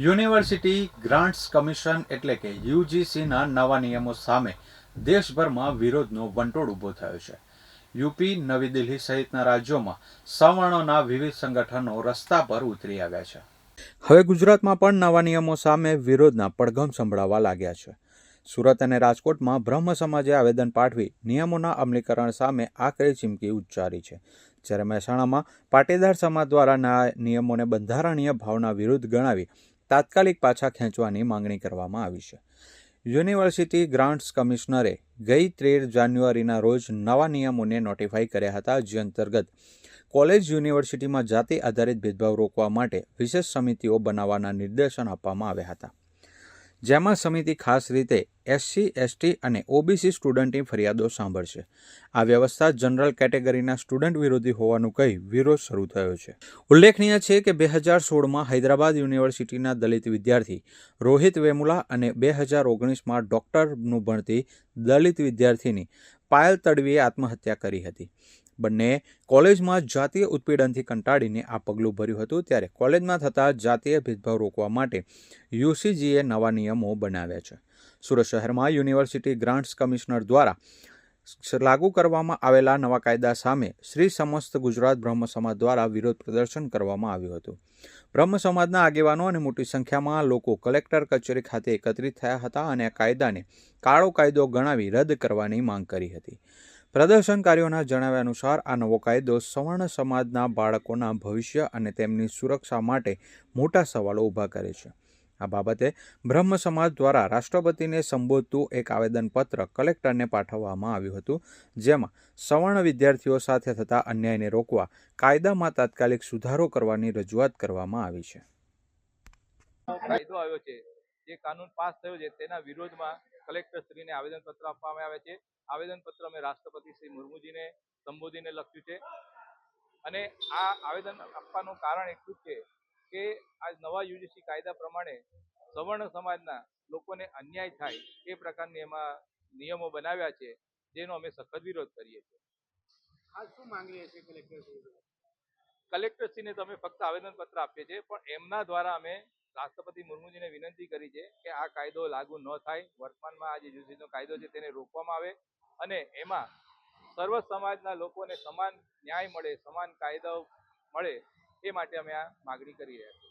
University grants commission એટલે કે યુજીસીના નવા નિયમો સામે દેશભરમાં વિરોધનો વંટોળ ઊભો થયો છે. યુપી, નવી દિલ્હી સહિતના રાજ્યોમાં સવર્ણોના વિવિધ સંગઠનો રસ્તા પર ઉતરી આવ્યા છે. હવે ગુજરાતમાં પણ નવા નિયમો સામે વિરોધના પડઘમ સંભળાવા લાગ્યા છે. સુરત અને રાજકોટમાં બ્રહ્મ સમાજે આવેદન પાઠવી નિયમોના અમલીકરણ સામે આકરી ચીમકી ઉચ્ચારી છે. જ્યારે મહેસાણામાં પાટીદાર સમાજ દ્વારા નિયમોને બંધારણીય ભાવના વિરુદ્ધ ગણાવી તાત્કાલિક પાછા ખેંચવાની માંગણી કરવામાં આવી છે. યુનિવર્સિટી ગ્રાન્ટ્સ કમિશનરે ગઈ તેર જાન્યુઆરીના રોજ નવા નિયમોને નોટિફાઈ કર્યા હતા, જે અંતર્ગત કોલેજ યુનિવર્સિટીમાં જાતિ આધારિત ભેદભાવ રોકવા માટે વિશેષ સમિતિઓ બનાવવાના નિર્દેશન આપવામાં આવ્યા હતા. જેમાં સમિતિ ખાસ રીતે એસસી એસટી અને ઓબીસી સ્ટુડન્ટની ફરિયાદો સાંભળશે. આ વ્યવસ્થા જનરલ કેટેગરીના સ્ટુડન્ટ વિરોધી હોવાનું કહી વિરોધ શરૂ થયો છે. ઉલ્લેખનીય છે કે બે હજાર સોળમાં હૈદરાબાદ યુનિવર્સિટીના દલિત વિદ્યાર્થી રોહિત વેમુલા અને બે હજાર ઓગણીસમાં ડૉક્ટરનું ભણતી દલિત વિદ્યાર્થીની પાયલ તડવીએ આત્મહત્યા કરી હતી. બંને કોલેજમાં જાતીય ઉત્પીડનથી કંટાળીને આ પગલું ભર્યું હતું ત્યારે કોલેજમાં થતા જાતીય ભેદભાવ રોકવા માટે યુસીજીએ નવા નિયમો બનાવ્યા છે. સુરત શહેરમાં યુનિવર્સિટી ગ્રાન્ટ્સ કમિશનર દ્વારા લાગુ કરવામાં આવેલા નવા કાયદા સામે શ્રી સમસ્ત ગુજરાત બ્રહ્મ સમાજ દ્વારા વિરોધ પ્રદર્શન કરવામાં આવ્યું હતું. બ્રહ્મ સમાજના આગેવાનો અને મોટી સંખ્યામાં લોકો કલેક્ટર કચેરી ખાતે એકત્રિત થયા હતા અને આ કાયદાને કાળો કાયદો ગણાવી રદ કરવાની માંગ કરી હતી. પ્રદર્શનકારીઓના જણાવ્યા અનુસાર, આ નવો કાયદો સવર્ણ સમાજના બાળકોના ભવિષ્ય અને તેમની સુરક્ષા માટે મોટા સવાલો ઊભા કરે છે. આ બાબતે બ્રહ્મ સમાજ દ્વારા રાષ્ટ્રપતિને સંબોધતું એક આવેદનપત્ર કલેક્ટરને પાઠવવામાં આવ્યું હતું, જેમાં સવર્ણ વિદ્યાર્થીઓ સાથે થતા અન્યાયને રોકવા, કાયદામાં તાત્કાલિક સુધારો કરવાની રજૂઆત કરવામાં આવી છે. કાયદો આવ્યો છે, જે કાનૂન પાસ થયો છે, તેના વિરોધમાં કલેક્ટર શ્રીને આવેદનપત્ર આપવામાં આવે છે. આવેદનપત્ર અમે રાષ્ટ્રપતિ શ્રી મુર્મુજીને સંબોધીને લખ્યું છે. અને આ આવેદન આપવાનું કારણ એટલું છે કે આ નવા યુજીસી કાયદા પ્રમાણે સવર્ણ સમાજના લોકોને અન્યાય થાય એ પ્રકારની એમાં નિયમો બનાવ્યા છે જેનો અમે સખત વિરોધ કરીએ છીએ. આ શું માંગીએ છીએ કલેક્ટર કલેક્ટરશ્રીને ફક્ત આવેદનપત્ર આપીએ છીએ પણ એમના દ્વારા અમે રાષ્ટ્રપતિ મુર્મુજીને વિનંતી કરી છે કે આ કાયદો લાગુ ન થાય. વર્તમાનમાં આ જે યુજીસીનો કાયદો છે તેને રોકવામાં આવે અને એમાં સર્વ સમાજના લોકોને સમાન ન્યાય મળે સમાન કાયદો મળે એ માટે અમે આ માગણી કરી રહ્યા